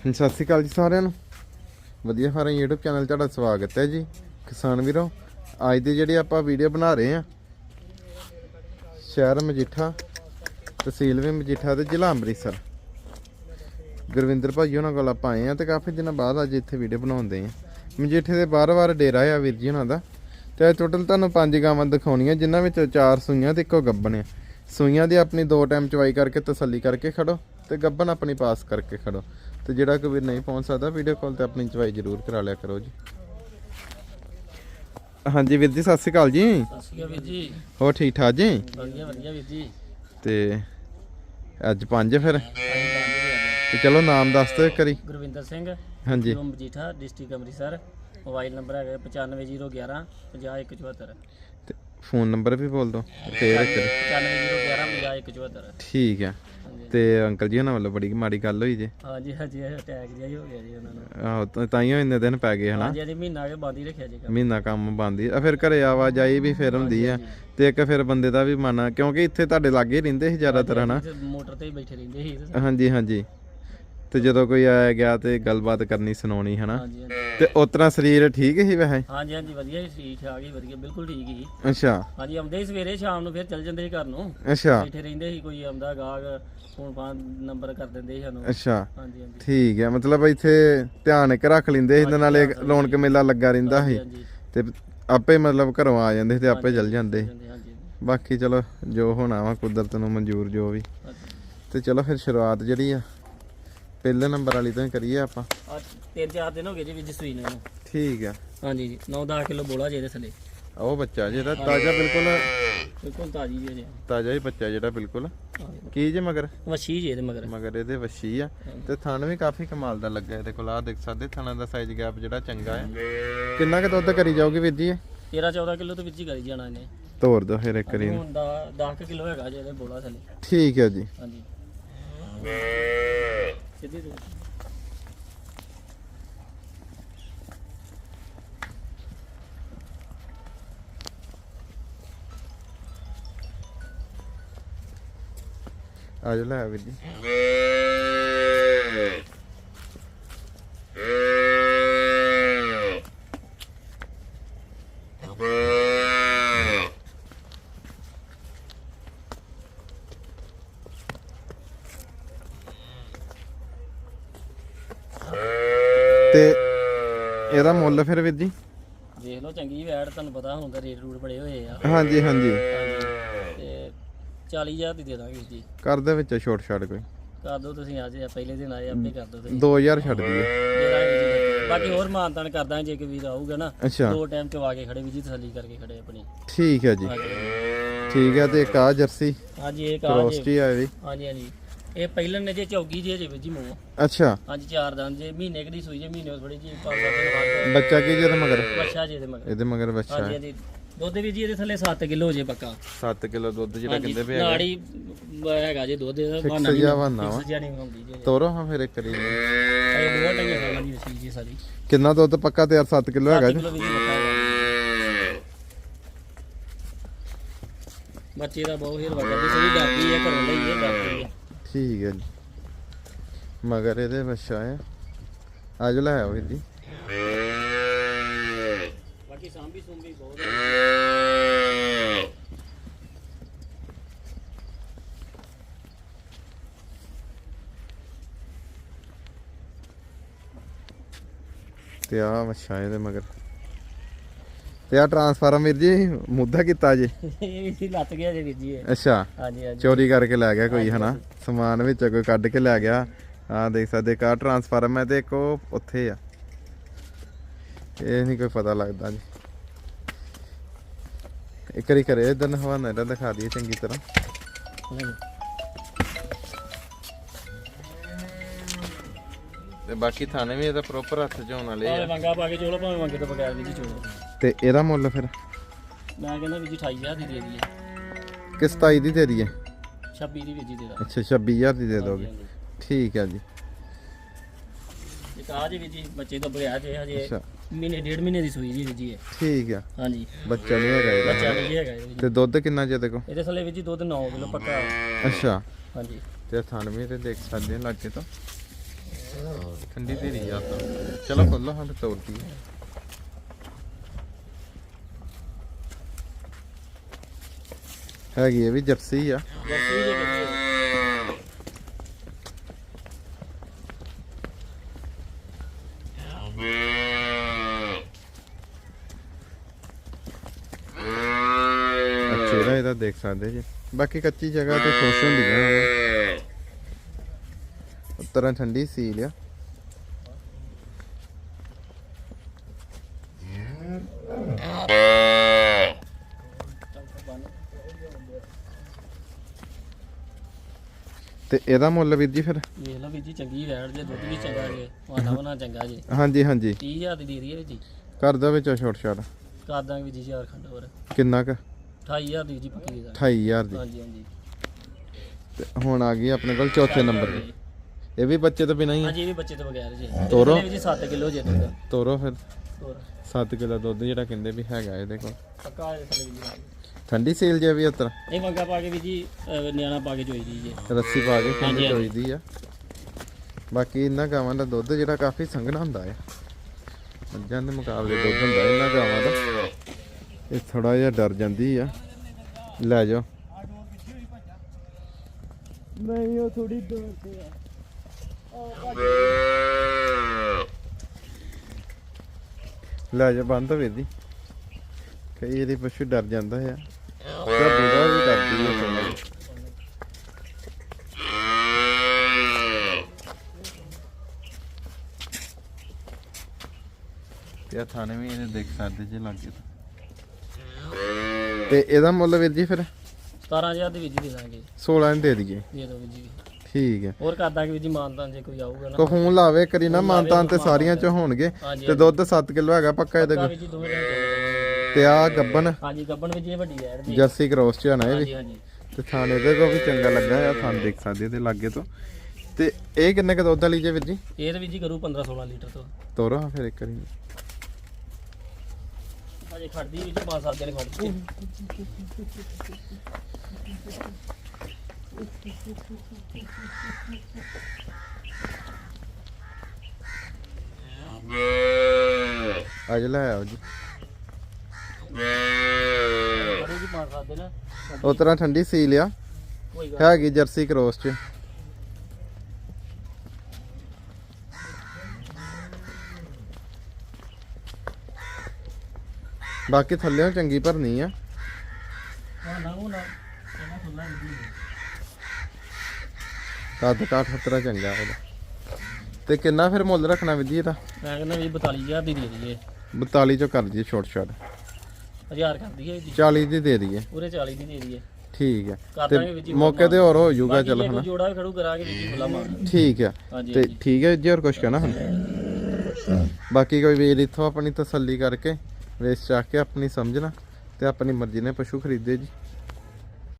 ਸਤਿ ਸ਼੍ਰੀ ਅਕਾਲ ਜੀ ਸਾਰਿਆਂ ਨੂੰ। ਵਧੀਆ ਫਾਰਮ YouTube ਚੈਨਲ ਤੁਹਾਡਾ ਸਵਾਗਤ ਹੈ ਜੀ। ਕਿਸਾਨ ਵੀਰੋ, ਅੱਜ ਦੀ ਜਿਹੜੀ ਆਪਾਂ ਵੀਡੀਓ ਬਣਾ ਰਹੇ ਆ ਸ਼ਹਿਰ ਮਜੀਠਾ, ਤਹਿਸੀਲ ਵੀ ਮਜੀਠਾ ਤੇ ਜ਼ਿਲ੍ਹਾ ਅੰਮ੍ਰਿਤਸਰ। ਗੁਰਵਿੰਦਰ ਭਾਈ ਉਹਨਾਂ ਕੋਲ ਆਪਾਂ ਆਏ ਆ ਤੇ ਕਾਫੀ ਦਿਨਾਂ ਬਾਅਦ ਅੱਜ ਇੱਥੇ ਵੀਡੀਓ ਬਣਾਉਂਦੇ ਆ ਮਜੀਠੇ ਦੇ ਬਾਰ-ਬਾਰ ਡੇਰਾ ਆ ਵੀਰ ਜੀ ਉਹਨਾਂ ਦਾ। ਤੇ ਟੋਟਲ ਤੁਹਾਨੂੰ ਪੰਜ ਗਾਵਾਂ ਦਿਖਾਉਣੀਆਂ, ਜਿਨ੍ਹਾਂ ਵਿੱਚ ਚਾਰ ਸੂਈਆਂ ਤੇ ਇੱਕੋ ਗੱਬਣ ਆ ਸੂਈਆਂ ਦੀ ਆਪਣੀ ਦੋ ਟਾਈਮ ਚਵਾਈ ਕਰਕੇ ਤਸੱਲੀ ਕਰਕੇ ਖੜੋ ਤੇ ਗੱਬਣ ਆਪਣੀ ਪਾਸ ਕਰਕੇ ਖੜੋ। ਤੇ ਜਿਹੜਾ ਕੋਈ ਵੀਰ ਨਹੀਂ ਪਹੁੰਚ ਸਕਦਾ ਵੀਡੀਓ ਕਾਲ ਤੇ ਆਪਣੀ ਚਵਾਈ ਜ਼ਰੂਰ ਕਰਾ ਲਿਆ ਕਰੋ ਜੀ। ਹਾਂਜੀ ਵੀਰ ਜੀ ਸਤਿ ਸ਼੍ਰੀ ਅਕਾਲ ਜੀ। ਸਤਿ ਸ਼੍ਰੀ ਅਕਾਲ ਵੀਰ ਜੀ। ਹੋਰ ਠੀਕ ਠਾਕ ਜੀ? ਵਧੀਆ ਵਧੀਆ ਵੀਰ ਜੀ। ਤੇ ਅੱਜ ਪੰਜ ਫਿਰ। ਹੋ ਤੇ ਚਲੋ ਨਾਮ ਦੱਸ ਦਿਓ ਇੱਕ ਵਾਰੀ। ਗੁਰਵਿੰਦਰ ਸਿੰਘ। ਹਾਂਜੀ। ਜੋ Majitha district Amritsar. Mobile number ਹੈਗਾ 95011 50174 ਤੇ ਫੋਨ ਨੰਬਰ ਵੀ ਬੋਲ ਦਿਓ। ਫੇਰ ਇੱਕ ਵਾਰੀ। 95011 50174 ਠੀਕ ਹਾਂਜੀ ਤੇ ਅੰਕਲ ਜੀ ਉਹਨਾਂ ਵੱਲੋਂ ਬੜੀ ਮਾੜੀ ਗੱਲ ਹੋਈ ਜੇ। ਹਾਂਜੀ ਹਾਂਜੀ ਅਟੈਕ ਜਿਹਾ ਹੀ ਹੋ ਗਿਆ ਜੀ ਉਹਨਾਂ ਨੂੰ। ਆਹੋ ਤਾਂ ਤਾਂ ਹੀ ਇੰਨੇ ਦਿਨ ਪੈ ਗਏ ਹਨਾ? ਹਾਂਜੀ ਹਾਂਜੀ ਮਹੀਨਾ ਕੇ ਬੰਦ ਹੀ ਰੱਖਿਆ ਜੀ ਕੰਮ। ਮਹੀਨਾ ਕੰਮ ਬੰਦ ਹੀ। ਆ ਫਿਰ ਘਰੇ ਆਵਾਜਾਈ ਵੀ ਫਿਰ ਹੁੰਦੀ ਆ ਤੇ ਇੱਕ ਫਿਰ ਬੰਦੇ ਦਾ ਵੀ ਮਨ ਆ, ਕਿਉਂਕਿ ਇੱਥੇ ਤੁਹਾਡੇ ਲਾਗੇ ਹੀ ਰਹਿੰਦੇ ਸੀ ਜ਼ਿਆਦਾਤਰ ਹਨਾ? ਤੇ ਮੋਟਰ ਤੇ ਹੀ ਬੈਠੇ ਰਹਿੰਦੇ ਸੀ। ਤੇ- ਹਾਂਜੀ ਹਾਂਜੀ। ਤੇ ਜਦੋਂ ਕੋਈ ਆਇਆ ਗਿਆ ਤੇ ਗੱਲਬਾਤ ਕਰਨੀ ਸੁਣਾਉਣੀ ਹਨਾ? ਹਾਂਜੀ ਹਾਂਜੀ। ਤੇ ਉਤਰਾ ਸਰੀਰ ਠੀਕ ਹੀ ਵੈਸੇ? ਹਾਂਜੀ ਹਾਂਜੀ ਵਧੀਆ ਸੀ ਠੀਕ ਠਾਕ ਹੀ ਵਧੀਆ ਬਿਲਕੁਲ ਠੀਕ ਹੀ ਅੱਛਾ। ਹਾਂਜੀ ਆਉਂਦੇ ਸੀ ਸਵੇਰੇ ਸ਼ਾਮ ਨੂੰ ਫਿਰ ਚੱਲ ਜਾਂਦੇ ਸੀ ਘਰ ਨੂੰ। ਅੱਛਾ। ਬੈਠੇ ਰਹਿੰਦੇ ਸੀ ਕੋਈ ਆਉਂਦਾ ਗਾਹਕ ਫੋਨ ਫਾਨ ਨੰਬਰ ਕਰ ਦਿੰਦੇ ਸੀ ਸਾਨੂੰ। ਅੱਛਾ। ਹਾਂਜੀ ਹਾਂਜੀ। ਠੀਕ ਹੈ ਮਤਲਬ ਇੱਥੇ ਧਿਆਨ ਇੱਕ ਰੱਖ ਲਿੰਦੇ ਸੀ ਨਾਲੇ ਰੌਣਕ ਮੇਲਾ ਲੱਗਾ ਰਹਿੰਦਾ ਸੀ। ਹਾਂਜੀ ਤੇ ਆਪੇ ਮਤਲਬ ਘਰੋਂ ਆ ਜਾਂਦੇ ਸੀ ਤੇ ਆਪੇ ਚੱਲ ਜਾਂਦੇ ਸੀ। ਹਾਂਜੀ ਹਾਂਜੀ। ਬਾਕੀ ਚਲੋ ਜੋ ਹੋਣਾ ਵਾ ਕੁਦਰਤ ਨੂੰ ਮਨਜ਼ੂਰ ਜੋ ਵੀ। ਹਾਂਜੀ। ਤੇ ਚਲੋ ਫਿਰ ਸ਼ੁਰੂਆਤ ਜਿਹੜੀ ਆ ਪਹਿਲੇ ਨੰਬਰ ਵਾਲੀ ਤੋਂ ਹੀ ਕਰੀਏ ਆਪਾਂ। ਅੱਜ ਤਿੰਨ ਚਾਰ ਦਿਨ ਹੋ ਗਏ ਜੀ ਵਿੱਚ ਸੂਈ ਨੂੰ। ਠੀਕ ਆ। ਹਾਂਜੀ ਜੀ 9-10 ਕਿਲੋ ਬੋਲਾ ਜੇ ਇਹਦੇ ਥੱਲੇ। ਉਹ ਬੱਚਾ ਜਿਹੜਾ ਤਾਜ਼ਾ ਬਿਲਕੁਲ। ਬਿਲਕੁਲ ਤਾਜੀ ਜੀ ਜੇ ਤਾਜ਼ਾ ਹੀ ਬੱਚਾ ਜਿਹੜਾ ਬਿਲਕੁਲ। ਕੀ ਜੇ ਮਗਰ? ਵਛੀ ਜੇ ਇਹਦੇ ਮਗਰ। ਮਗਰ ਇਹਦੇ ਵੱਛੀ ਆ। ਤੇ ਥਣ ਵੀ ਕਾਫੀ ਕਮਾਲ ਦਾ ਲੱਗਾ ਇਹਦੇ ਕੋਲ। ਆ ਦੇਖ ਸਕਦੇ ਥਣਾਂ ਦਾ ਸਾਈਜ਼ ਗੈਪ ਜਿਹੜਾ ਚੰਗਾ ਹੈ ਕਿੰਨਾ ਕੁ ਦੁੱਧ ਕਰੀ ਜਾਓਗੇ ਵੀਰ ਜੀ ਇਹ? 13-14 ਕਿਲੋ ਤੋਂ ਵਿੱਚ ਹੀ ਕਰੀ ਜਾਣਾ ਇਹਨੇ। ਤੋਰ ਦੋ ਫਿਰ ਇੱਕ ਰੀ ਹੁਣ ਦਾ 10 ਕਿਲੋ ਹੈਗਾ ਜੇ ਇਹਦੇ ਬੋਲਾ ਥੱਲੇ। ਠੀਕ ਹੈ ਜੀ। ਹਾਂਜੀ। ਸਿੱਧੀ ਤੋਂ ਆ ਜਾ ਲੈ ਆ ਵੀਰ ਜੀ ਤੇ ਇਹਦਾ ਮੁੱਲ ਫਿਰ ਵੀਰ ਜੀ? ਦੇਖ ਲਓ ਚੰਗੀ ਵੈੜ ਤੁਹਾਨੂੰ ਪਤਾ ਹੁਣ ਤਾਂ ਰੇਟ ਰੂਟ ਬੜੇ ਹੋਏ ਆ। ਹਾਂਜੀ ਹਾਂਜੀ। ਤੇ 40000 ਦੀ ਦੇ ਦਾਂਗੇ ਵੀਰ ਜੀ। ਕਰ ਦੇ ਵਿੱਚ ਛੋਟ ਛਾੜ ਕੋਈ? ਕਰ ਦਿਓ ਤੁਸੀਂ ਅੱਜ ਪਹਿਲੇ ਦਿਨ ਆਏ ਆਪੇ ਕਰ ਦਿਓ ਤੁਸੀਂ। 2000 ਛੱਡ ਦਈਏ। ਦੇ ਦਾਂਗੇ ਜੀ ਬਾਕੀ ਹੋਰ ਮਾਨਤਾਨ ਕਰਦਾ ਜੇ ਕੋਈ ਵੀਰ ਆਊਗਾ ਨਾ ਅੱਛਾ। ਦੋ ਟਾਈਮ ਚਵਾ ਕੇ ਖੜੇ ਵੀ ਜੀ ਤਸੱਲੀ ਕਰਕੇ ਖੜੇ ਆਪਣੀ। ਠੀਕ ਹੈ ਜੀ। ਹਾਂਜੀ। ਠੀਕ ਹੈ ਤੇ ਇੱਕ ਆ ਜਰਸੀ ਹਾਂਜੀ ਇਹ ਕਾਜ ਰੋਸਟੀ ਆ ਵੀ ਹਾਂਜੀ ਹਾਂਜੀ। ਇਹ ਪਹਿਲਨ ਨੇ ਜੇ ਚੌਗੀ ਜੇ ਜੇ ਵੀਰ ਜੀ ਮੂੰਹ। ਅੱਛਾ। ਹਾਂਜੀ ਚਾਰ ਦੰਦ ਜੇ ਮਹੀਨੇ ਕਿਹੜੀ ਸੂਈ ਜੇ ਮਹੀਨੇ ਥੋੜੀ ਜੀ ਪੰਜ ਸੱਤ ਦਿਨ ਬਾਅਦ ਬੱਚਾ ਕੀ ਜਿਹਦੇ ਮਗਰ? ਬੱਚਾ ਜੇ ਦੇ ਮਗਰ। ਇਹਦੇ ਮਗਰ ਬੱਚਾ। ਹਾਂਜੀ ਹਾਂਜੀ। ਦੁੱਧ ਵੀ ਜੀ ਇਹਦੇ ਥੱਲੇ 7 ਕਿਲੋ ਹੋ ਜੇ ਪੱਕਾ। 7 ਕਿਲੋ ਦੁੱਧ ਜਿਹੜਾ ਕਹਿੰਦੇ ਪਿਆ ਨਾੜੀ ਹੈਗਾ ਜੇ ਦੁੱਧ ਇਹਦਾ Fix ਬਹਾਨਾ ਜਿਹਾ ਬਹਾਨਾ ਵਾ। ਜਿਹਾ ਨਹੀਂ ਹੁੰਦੀ ਜੀ। ਤੋਰੋ ਹਾਂ ਫਿਰ ਇੱਕ ਰੀ ਇਹ ਦੋ ਟੰਗੇ ਸਾਲਾਂ ਦੀ ਸੀ ਜੀ ਸਾਰੀ। ਕਿੰਨਾ ਦੁੱਧ ਪੱਕਾ ਤਿਆਰ? 7 ਕਿਲੋ ਹੈਗਾ ਜੀ। ਜੀ ਹੈਗਾ। ਬੱਚੇ ਦਾ ਬਹੁਤ ਹੀਰ ਵਗਾ ਜੀ ਸਹੀ ਡਰਦੀ ਹੈ ਘਰੋਂ ਲਈ ਹੈ ਡਰਦੀ ਹੈ। ਠੀਕ ਹੈ ਜੀ। ਮਗਰ ਇਹਦੇ ਬੱਚਾ ਆ ਆ। ਜੋ ਲੈ ਆਓ ਵੀਰ ਜੀ। ਬਾਕੀ ਸਾਂਭੀ ਸੁੰਭੀ ਬਹੁਤ ਹੈ। ਤੇ ਆ ਬੱਚਾ ਇਹਦੇ ਮਗਰ। ਤੇ ਆ ਟਰਾਂਸਫਾਰਮ ਵੀਰ ਜੀ ਮੁੱਦਾ ਕੀਤਾ ਜੀ। ਇਹ ਵੀ ਲੱਤ ਗਿਆ ਜੇ ਵੀਰ ਜੀ ਇਹ। ਅੱਛਾ। ਹਾਂਜੀ ਹਾਂਜੀ। ਚੋਰੀ ਕਰਕੇ ਲੈ ਗਿਆ ਕੋਈ ਹਨਾ? ਸਮਾਨ ਵਿੱਚ ਕੋਈ ਕੱਢ ਕੇ ਲੈ ਗਿਆ। ਆ ਦੇਖ ਸਕਦੇ ਕਾ ਟਰਾਂਸਫਾਰਮ ਹੈ ਤੇ ਇੱਕ ਉਹ ਉੱਥੇ ਆ। ਇਹ ਨਹੀਂ ਕੋਈ ਪਤਾ ਲੱਗਦਾ ਜੀ। ਇੱਕ ਵਾਰੀ ਕਰੇ ਇਧਰ ਹਵਾਨਾ ਇਹਦਾ ਦਿਖਾ ਦਈਏ ਚੰਗੀ ਤਰ੍ਹਾਂ। ਤੇ ਬਾਕੀ ਥਾਣੇ ਵੀ ਇਹਦਾ ਪ੍ਰੋਪਰ ਹੱਥ ਚ ਹੋਣ ਵਾਲੇ ਆ। ਮੰਗਾ ਪਾ ਕੇ ਚੋਲੋ ਭਾਵੇਂ ਮੰਗੇ ਤੋਂ ਬਗੈਰ ਵੀ ਜੀ ਚੋਲੋ। ਤੇ ਇਹਦਾ ਮੁੱਲ ਫਿਰ? ਮੈਂ ਕਹਿੰਦਾ ਵੀ ਜੀ 28000 ਦੀ ਦੇ ਦਈਏ। ਕਿਸ 27 ਦੀ ਦੇ ਦਈਏ? 26 ਦੀ ਵੀ ਜੀ ਦੇ ਦਾਂ ਅੱਛਾ 26000 ਦੀ ਦੇ ਦੋਗੇ। ਠੀਕ ਹੈ ਜੀ। ਇੱਕ ਆ ਜੀ ਵੀ ਜੀ ਬੱਚੇ ਤੋਂ ਬਗਿਆ ਜੇ ਹਜੇ ਅੱਛਾ। ਮਹੀਨੇ ਡੇਢ ਮਹੀਨੇ ਦੀ ਸੂਈ ਜੀ ਵੀ ਜੀ ਇਹ। ਠੀਕ ਆ। ਹਾਂਜੀ। ਬੱਚਾ ਨਹੀਂ ਹੈਗਾ ਇਹਦਾ। ਬੱਚਾ ਵੀ ਜੀ ਹੈਗਾ ਇਹ ਵੀ ਜੀ। ਤੇ ਦੁੱਧ ਕਿੰਨਾ ਜੇ ਦੇਖੋ ਇਹਦੇ ਥੱਲੇ ਵੀ ਜੀ ਦੁੱਧ 9 ਕਿਲੋ ਪੱਕਾ। ਅੱਛਾ। ਹਾਂਜੀ। ਤੇ ਥਣ ਵੀ ਤੇ ਦੇਖ ਸਕਦੇ ਹਾਂ ਲਾਗੇ ਤੋਂ। ਠੰਡੀ ਧੀਰੀ ਆ। ਤਾਂ ਚਲੋ ਖੋਲੋ ਹਾਂ ਤੋੜਦੀ ਹੈਗੀ ਇਹ ਵੀ ਜਰਸੀ ਆ। ਜਰਸੀ ਜੇ ਕਿੰਨੀ ਚਿਹਰਾ ਇਹਦਾ ਦੇਖ ਸਕਦੇ ਜੀ। ਬਾਕੀ ਕੱਚੀ ਜਗ੍ਹਾ ਤੇ ਖੁਸ਼ ਹੁੰਦੀਆਂ। ਉਤਰਾਂ ਠੰਡੀ ਸੀਲ ਆ। ਤੇ ਇਹਦਾ ਮੁੱਲ ਵੀਰ ਜੀ ਫਿਰ? ਵੇਖ ਲਓ ਵੀਰ ਜੀ ਚੰਗੀ ਵੈੜ ਜੇ ਦੁੱਧ ਵੀ ਚੰਗਾ ਜੇ ਵਾਨਾ ਬਣਾ ਚੰਗਾ ਜੇ। ਹਾਂਜੀ ਹਾਂਜੀ। 30000 ਦੀ ਦੇ ਰਹੀ ਹੈ ਜੀ। ਕਰ ਦੋ ਵਿੱਚੋਂ ਛੋਟ ਛਾਟ ਕਰ ਦਾਂਗੇ ਵੀਰ ਜੀ ਹਜ਼ਾਰ ਖੰਡ ਹੋਰ। ਕਿੰਨਾ ਕ? 28000 ਦੀ ਜੀ ਪੱਕੀ ਦੇ ਦਾਂਗੇ। 28000 ਦੀ। ਹਾਂਜੀ ਹਾਂਜੀ। ਤੇ ਹੁਣ ਆ ਗਈ ਆਪਣੇ ਕੋਲ ਚੌਥੇ ਨੰਬਰ ਤੇ। ਇਹ ਵੀ ਬੱਚੇ ਤੋਂ ਬਿਨਾਂ ਹੀ ਆ? ਹਾਂਜੀ ਇਹ ਵੀ ਬੱਚੇ ਤੋਂ ਬਗੈਰ ਜੀ। ਤੋਰੋ। ਇਹਦੇ ਵਿੱਚ 7 ਕਿਲੋ ਜੇ ਦੁੱਧ। ਤੋਰੋ ਫਿਰ। ਹੋਰ 7 ਕਿਲੋ ਦੁੱਧ ਜਿਹੜਾ ਕਹਿੰਦੇ ਵੀ ਹੈਗਾ ਇਹਦੇ ਕੋਲ। ਪੱਕਾ ਇਹ ਥੱਲੇ ਵੀਰ ਜੀ ਠੰਡੀ ਸੀਲ ਜੇ ਵੀ ਉਤਰ। ਇਹ ਮੰਗਾ ਪਾ ਕੇ ਵੀਰ ਜੀ ਅਹ ਨਿਆਣਾ ਪਾ ਕੇ ਚੋਈ ਦੀ ਜੀ। ਰੱਸੀ ਪਾ ਕੇ ਹਾਂਜੀ, ਠੰਡੀ ਹਾਂਜੀ। ਚੋਈਦੀ ਆ। ਬਾਕੀ ਇਹਨਾਂ ਗਾਵਾਂ ਦਾ ਦੁੱਧ ਜਿਹੜਾ ਕਾਫੀ ਸੰਘਣਾ ਹੁੰਦਾ ਆ। ਮੱਝਾਂ ਦੇ ਮੁਕਾਬਲੇ ਦੁੱਧ ਹੁੰਦਾ ਇਹਨਾਂ ਗਾਵਾਂ ਦਾ। ਇਹ ਥੋੜਾ ਜਿਹਾ ਡਰ ਜਾਂਦੀ ਆ। ਲੈ ਜਾਓ। ਨਹੀਂ ਉਹ ਥੋੜੀ ਦੂਰ ਤੇ ਆ। ਲੈ ਜਾ ਬੰਦ ਵੀਰ ਜੀ ਕਈ ਇਹਦੇ ਪਸ਼ੂ ਡਰ ਜਾਂਦਾ ਆ ਤਾਂ ਬੁੜਾ ਵੀ ਡਰਦੀ ਹੈ ਥੋੜਾ ਜਿਹਾ ਤੇ ਆਹ ਥਾਣੇ ਵੀ ਇਹਦੇ ਦੇਖ ਸਕਦੇ ਜੇ ਲੱਗੇ ਤਾਂ। ਤੇ ਇਹਦਾ ਮੁੱਲ ਵੀਰ ਜੀ ਫਿਰ? 17000 ਦੀ ਜੀ ਦੇ ਦਾਂਗੇ। 16 ਨੂੰ ਦੇ ਦਈਏ। ਦੇ ਦਿਓ ਵੀਰ ਜੀ ਠੀਕ ਹੈ। ਹੋਰ ਕਰ ਦਾਂਗੇ ਵੀਰ ਜੀ ਮਾਨਤਾਨ ਜੇ ਕੋਈ ਆਊਗਾ ਨਾ। ਕੋ ਫੋਨ ਲਾਵੇ ਕਰੀ ਨਾ ਮਾਨਤਾਨ ਤੇ ਸਾਰੀਆਂ ਚ ਹੋਣਗੇ। ਤੇ ਦੁੱਧ 7 ਕਿਲੋ ਹੈਗਾ ਪੱਕਾ ਇਹਦੇ ਕੋਲ। ਜੀ ਦੋਵੇਂ ਤੇ ਆ ਗੱਬਨ ਹਾਂਜੀ ਗੱਬਣ ਵਿੱਚ ਇਹ ਵੱਡੀ ਵੈੜ ਦੀ ਜਰਸੀ ਕ੍ਰੋਸ ਚ ਆਣਾ ਇਹ ਵੀ। ਹਾਂਜੀ ਹਾਂਜੀ। ਤੇ ਥਾਣੇ ਦੇ ਕੋ ਵੀ ਚੰਗਾ ਲੱਗਾ ਆ ਥਾਣ ਦੇਖ ਸਕਦੇ ਇਹਦੇ ਲਾਗੇ ਤੋਂ। ਤੇ ਇਹ ਕਿੰਨੇ ਕ ਦੁੱਧ ਵਾਲੀ ਜੇ ਵੀਰ ਜੀ? ਇਹ ਤਾਂ ਵੀਰ ਜੀ ਕਰੂ 15 16 ਲੀਟਰ ਤੋਂ। ਤੋਰੋ ਹਾਂ ਫਿਰ ਇੱਕ ਵਾਰੀ। ਅਜੇ ਖੜਦੀ ਵੀਰ ਜੀ 5-7 ਦਿਨ ਖੜਦੀ। ਅੱਜ ਲੈ ਆਓ ਜੀ। ਖੜੂਗੀ 5-7 ਦਿਨ ਉਹ ਤਰ੍ਹਾਂ ਠੰਡੀ ਸੀਲ ਆ। ਕੋਈ ਗੱਲ ਹੈਗੀ ਜਰਸੀ ਕ੍ਰੋਸ ਚ। ਬਾਕੀ ਥੱਲੇੋਂ ਚੰਗੀ ਭਰਨੀ ਆ। ਹਾਂ ਨਾ ਉਹ ਨਾ ਇਹਨਾਂ ਵੀਰ ਜੀ ਕੱਦ ਕਾਠ ਹਤਰਾ ਚੰਗਾ ਉਹਦਾ। ਤੇ ਕਿੰਨਾ ਫਿਰ ਮੁੱਲ ਰੱਖਣਾ ਜੀ ਇਹਦਾ? ਮੈਂ ਕਹਿੰਦਾ ਵੀ 42000 ਦੀ ਦੇ ਦਈਏ। 42 ਚੋਂ ਕਰ ਦਈਏ ਛੋਟ ਛੋਟ 1000 ਕਰ ਦਈਏ ਜੀ। 40 ਦੀ ਦੇ ਦਈਏ। ਪੂਰੇ 40 ਦੀ ਦੇ ਦਈਏ। ਠੀਕ ਹੈ। ਕਰ ਤੇ ਦਾਂਗੇ ਵੀਰ ਜੀ ਮੌਕੇ ਤੇ ਹੋਰ ਹੋ ਜਾਊਗਾ ਚੱਲ ਹਨਾ। ਜੋੜਾ ਵੀ ਖੜੂ ਕਰਾਂਗੇ ਵੀਰ ਜੀ ਖੁੱਲਾ ਮਾਰ ਠੀਕ ਹੈ। ਹਾਂਜੀ ਤੇ ਠੀਕ ਹੈ ਜੀ ਹੋਰ ਕੁਝ ਕਹਿਣਾ ਹੁਣ? ਬਾਕੀ ਕੋਈ ਵੀਰ ਇੱਥੋਂ ਆਪਣੀ ਤਸੱਲੀ ਕਰਕੇ ਵੇਚ ਚੱਕ ਕੇ ਆਪਣੀ ਸਮਝਣਾ ਤੇ ਆਪਣੀ ਮਰਜ਼ੀ ਨਾਲ ਪਸ਼ੂ ਖਰੀਦੇ ਜੀ।